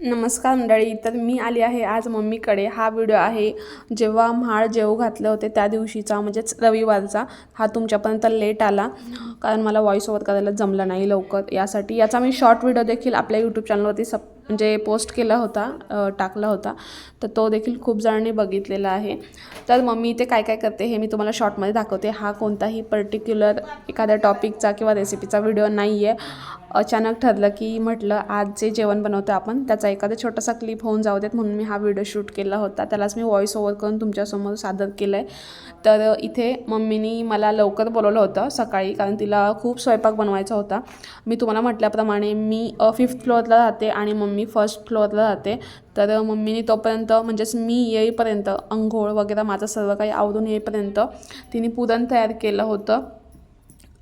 नमस्कार मंडळी तर मी आली आहे आज मम्मीकडे. हा व्हिडिओ आहे जेव्हा म्हाळ जेव घातले होते त्या दिवशीचा म्हणजेच रविवारचा. हा तुमच्यापर्यंत लेट आला कारण मला व्हॉइस ओव्हर करायला जमलं नाही लवकर. यासाठी याचा मी शॉर्ट व्हिडिओ देखील आपल्या यूट्यूब चॅनलवरती सब म्हणजे पोस्ट केला होता टाकला होता. तर तो देखील खूप जणांनी बघितलेला आहे. तर मम्मी इथे काय काय करते हे मी तुम्हाला शॉर्टमध्ये दाखवते. हा कोणताही पर्टिक्युलर एखाद्या टॉपिकचा किंवा रेसिपीचा व्हिडिओ नाही आहे अचानक ठरलं की म्हटलं आज जे जेवण बनवतो आपण त्याचा एखादा छोटासा क्लिप होऊन जाऊ देत म्हणून मी हा व्हिडिओ शूट केला होता. त्यालाच मी व्हॉइस ओव्हर करून तुमच्यासमोर सादर केलं आहे तर इथे मम्मीनी मला लवकर बोलवलं होतं सकाळी कारण तिला खूप स्वयंपाक बनवायचा होता. मी तुम्हाला म्हटल्याप्रमाणे मी फिफ्थ फ्लोअरला राहते आणि मम्मी मी फर्स्ट फ्लोअरला राहते तर मम्मीने तोपर्यंत म्हणजेच मी येईपर्यंत अंघोळ वगैरे माझं सर्व काही आवरून येईपर्यंत तिने पुरण तयार केलं होतं.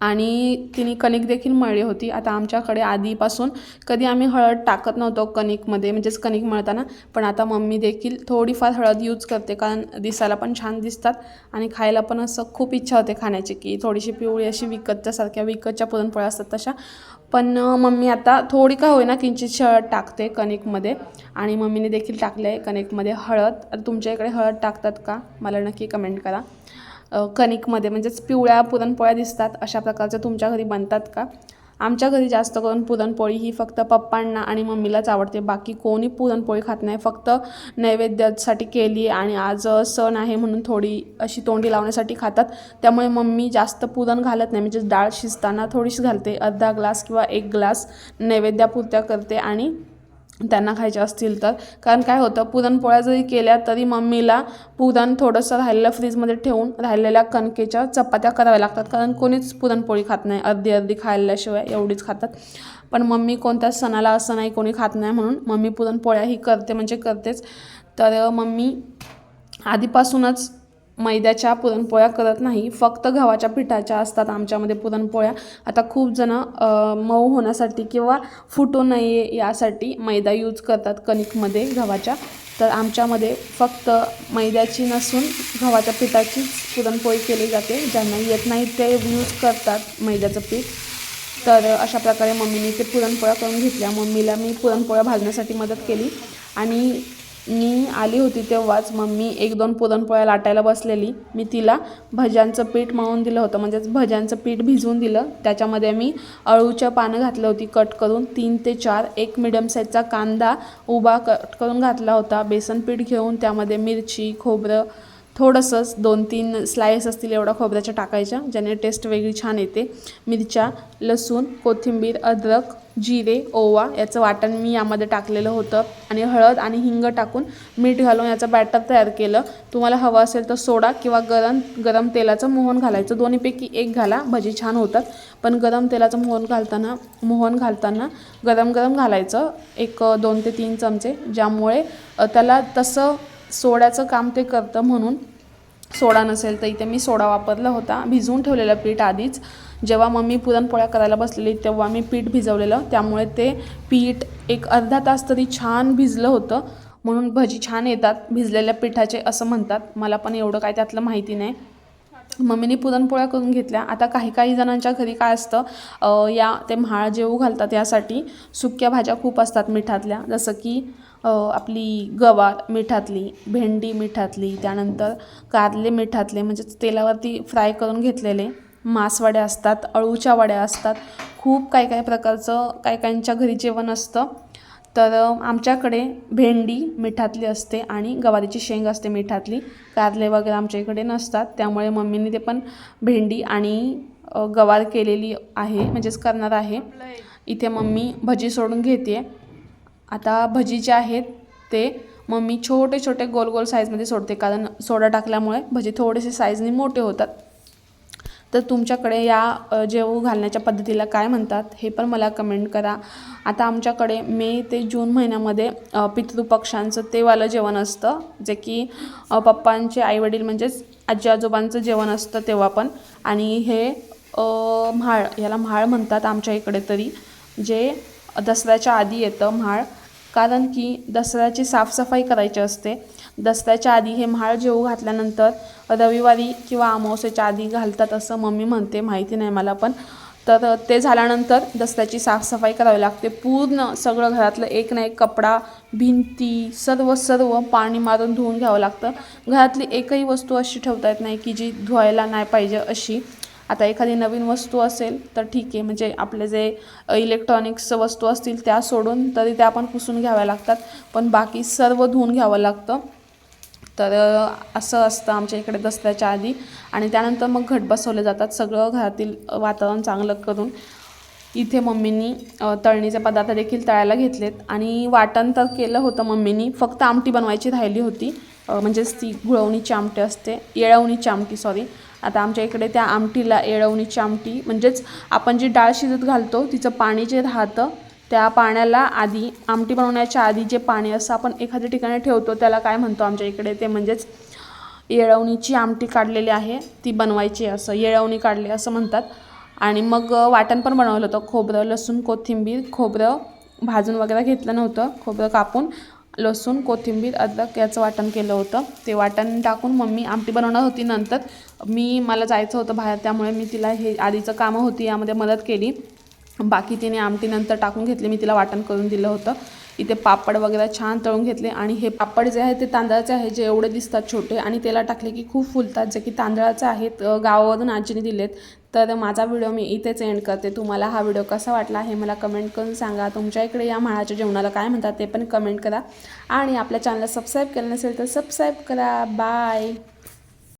आणि तिने कणिक देखील मळली होती. आता आमच्याकडे आधीपासून कधी आम्ही हळद टाकत नव्हतो कणिकमध्ये म्हणजेच कणिक मळताना. पण आता मम्मी देखील थोडीफार हळद यूज करते कारण दिसायला पण छान दिसतात आणि खायला पण असं खूप इच्छा होते खाण्याची की थोडीशी पिवळी अशी विकतच्यासारख्या विकतच्या पुरणपोळ्या असतात तशा. पण मम्मी आता थोडी का होईना किंचित हळद टाकते कणिकमध्ये. आणि मम्मीने देखील टाकले आहे कणिकमध्ये हळद. तुमच्या इकडे हळद टाकतात का? मला नक्की कमेंट करा. कणिकमध्ये म्हणजेच पिवळ्या पुरणपोळ्या दिसतात अशा प्रकारच्या तुमच्या घरी बनतात का? आमच्या घरी जास्त करून पुरणपोळी ही फक्त पप्पांना आणि मम्मीलाच आवडते. बाकी कोणी पुरणपोळी खात नाही. फक्त नैवेद्यासाठी केली आणि आज सण आहे म्हणून थोडी अशी तोंडी लावण्यासाठी खातात. त्यामुळे मम्मी जास्त पुरण घालत नाही. म्हणजे डाळ शिजताना थोडीशी घालते. अर्धा ग्लास किंवा एक ग्लास नैवेद्यापुरत्या करते आणि त्यांना खायचे असतील तर. कारण काय होतं पुरणपोळ्या जरी केल्या तरी मम्मीला पुरण थोडंसं राहिलेलं फ्रीजमध्ये ठेवून राहिलेल्या कणकेच्या चपात्या कराव्या लागतात. कारण कोणीच पुरणपोळी खात नाही. अर्धी अर्धी खाल्ल्याशिवाय एवढीच खातात. पण मम्मी कोणत्याच सणाला असं नाही कोणी खात नाही म्हणून मम्मी पुरणपोळ्याही करते म्हणजे करतेच. तर मम्मी आधीपासूनच मैद्याच्या पुरणपोळ्या करत नाही फक्त गव्हाच्या पिठाच्या असतात आमच्यामध्ये पुरणपोळ्या. आता खूप जणं मऊ होण्यासाठी किंवा फुटू नये यासाठी मैदा यूज करतात कणिकमध्ये गव्हाच्या. तर आमच्यामध्ये फक्त मैद्याची नसून गव्हाच्या पिठाचीच पुरणपोळी केली जाते. ज्यांना येत नाही ते यूज करतात मैद्याचं पीठ. तर अशा प्रकारे मम्मीने ते पुरणपोळ्या करून घेतल्या. मम्मीला मी पुरणपोळ्या भाजण्यासाठी मदत केली. आणि मी आली होती तेव्हाच मम्मी एक दोन पुरणपोळ्या लाटायला बसलेली. मी तिला भज्यांचं पीठ मळून दिलं होतं. म्हणजेच भज्यांचं पीठ भिजवून दिलं. त्याच्यामध्ये मी अळूच्या पानं घातलं होती कट करून. तीन ते चार. एक मिडियम साईजचा कांदा उभा कट करून घातला होता. बेसन पीठ घेऊन त्यामध्ये मिरची खोबरं थोडंसंच दोन तीन स्लाईस असतील एवढा खोबऱ्याच्या टाकायच्या ज्याने टेस्ट वेगळी छान येते. मिरच्या लसूण कोथिंबीर अद्रक जिरे ओवा याचं वाटण मी यामध्ये टाकलेलं होतं. आणि हळद आणि हिंग टाकून मीठ घालून याचं बॅटर तयार केलं. तुम्हाला हवं असेल तर सोडा किंवा गरम गरम तेलाचं मोहन घालायचं. दोन्हीपैकी एक घाला भजी छान होतात. पण गरम तेलाचं मोहन घालताना मोहन घालताना गरम गरम घालायचं. एक दोन ते तीन चमचे. ज्यामुळे त्याला तसं सोड्याचं काम ते करतं म्हणून सोडा नसेल तर इथे मी सोडा वापरला होता. भिजवून ठेवलेलं पीठ आधीच. जेव्हा मम्मी पुरणपोळ्या करायला बसलेली तेव्हा मी पीठ भिजवलेलं. त्यामुळे ते पीठ एक अर्धा तास तरी छान भिजलं होतं. म्हणून भजी छान येतात. भिजलेल्या पिठाचे असं म्हणतात. मला पण एवढं काय त्यातलं माहिती नाही. मम्मीने पुरणपोळ्या करून घेतल्या. आता काही काही जणांच्या घरी काय असतं या ते म्हाळ जेवू घालतात यासाठी. सुक्या भाज्या खूप असतात मिठातल्या. जसं की आपली गवार मिठातली भेंडी मिठातली त्यानंतर कारले मिठातले म्हणजेच तेलावरती फ्राय करून घेतलेले. मांसवड्या असतात अळूच्या वड्या असतात. खूप काही काही प्रकारचं काही काहींच्या घरी जेवण असतं. तर आमच्याकडे भेंडी मिठातली असते आणि गवारीची शेंग असते मिठातली. कारले वगैरे आमच्या इकडे नसतात. त्यामुळे मम्मीने ते पण भेंडी आणि गवार केलेली आहे म्हणजेच करणार आहे. इथे मम्मी भजी सोडून घेते. आता भजी जे आहेत ते मम्मी छोटे छोटे गोल गोल साईजमध्ये सोडते. कारण सोडा टाकल्यामुळे भजी थोडेसे साईजने मोठे होतात. तर तुमच्याकडे या अ, जेवू घालण्याच्या पद्धतीला काय म्हणतात हे पण मला कमेंट करा. आता आमच्याकडे मे ते जून महिन्यामध्ये पितृपक्षांचं तेवालं जेवण असतं जे की पप्पांचे आईवडील म्हणजेच आजी आजोबांचं जेवण असतं तेव्हा पण. आणि हे म्हाळ याला म्हाळ म्हणतात आमच्या इकडे तरी जे दसऱ्याच्या आधी येतं म्हाळ. कारण की दसऱ्याची साफसफाई करायची असते. दसऱ्याच्या आधी हे म्हाळ जेवू घातल्यानंतर रविवारी किंवा अमावस्याच्या आधी घालतात असं मम्मी म्हणते माहिती नाही मला पण. तर ते झाल्यानंतर दसऱ्याची साफसफाई करावी लागते. पूर्ण सगळं घरातलं एक ना एक कपडा भिंती सर्व सर्व पाणी मारून धुवून घ्यावं लागतं. घरातली एकही वस्तू अशी ठेवता येत नाही की जी धुवायला नाही पाहिजे अशी. आता एखादी नवीन वस्तू असेल तर ठीक आहे. म्हणजे आपले जे इलेक्ट्रॉनिक्स वस्तू असतील त्या सोडून तरी त्या आपण पुसून घ्याव्या लागतात. पण बाकी सर्व धुवून घ्यावं लागतं. तर असं असतं आमच्या इकडे दसऱ्याच्या आधी. आणि त्यानंतर मग घट बसवले जातात. सगळं घरातील वातावरण चांगलं करून. इथे मम्मीनी तळणीचे पदार्थ देखील तळायला घेतलेत. आणि वाटण तर केलं होतं मम्मीनी. फक्त आमटी बनवायची राहिली होती. म्हणजेच ती गुळवणीची आमटी असते. येळवणीची आमटी सॉरी आता आमच्या इकडे त्या आमटीला येळवणीची आमटी. म्हणजेच आपण जी डाळ शिजत घालतो तिचं पाणी जे राहतं त्या पाण्याला आधी आमटी बनवण्याच्या आधी जे पाणी असं आपण एखाद्या ठिकाणी ठेवतो त्याला काय म्हणतो आमच्या इकडे? ते म्हणजेच येळवणीची आमटी काढलेली आहे ती बनवायची असं. येळवणी काढली असं म्हणतात. आणि मग वाटण पण बनवलं होतं. खोबरं लसूण कोथिंबीर खोबरं भाजून वगैरे घेतलं नव्हतं. खोबरं कापून लसूण कोथिंबीर अद्रक याचं वाटण केलं होतं. ते वाटण टाकून मम्मी आमटी बनवणार होती नंतर. मी मला जायचं होतं बाहेर त्यामुळे मी तिला हे आधीचं कामं होती यामध्ये मदत केली. बाकी तिने आमटी नंतर टाकून घेतली मी तिला वाटण करून दिलं होतं. इथे पापड वगैरे छान तळून घेतले आणि हे पापड जे आहे ते तांदळाचे आहे जे एवढे दिसतात छोटे आणि तेला टाकले की खूप फुलतात जे की तांदळाचे आहेत गावावरून आजीने दिलेत. तर माझा व्हिडिओ मी इथेच एंड करते. तुम्हाला हा व्हिडिओ कसा वाटला हे मला कमेंट करून सांगा. तुमच्या इकडे या म्हाळाच्या जेवणाला काय म्हणतात ते पण कमेंट करा. आणि आपल्या चॅनलला सबस्क्राईब केलं नसेल तर सबस्क्राईब करा. बाय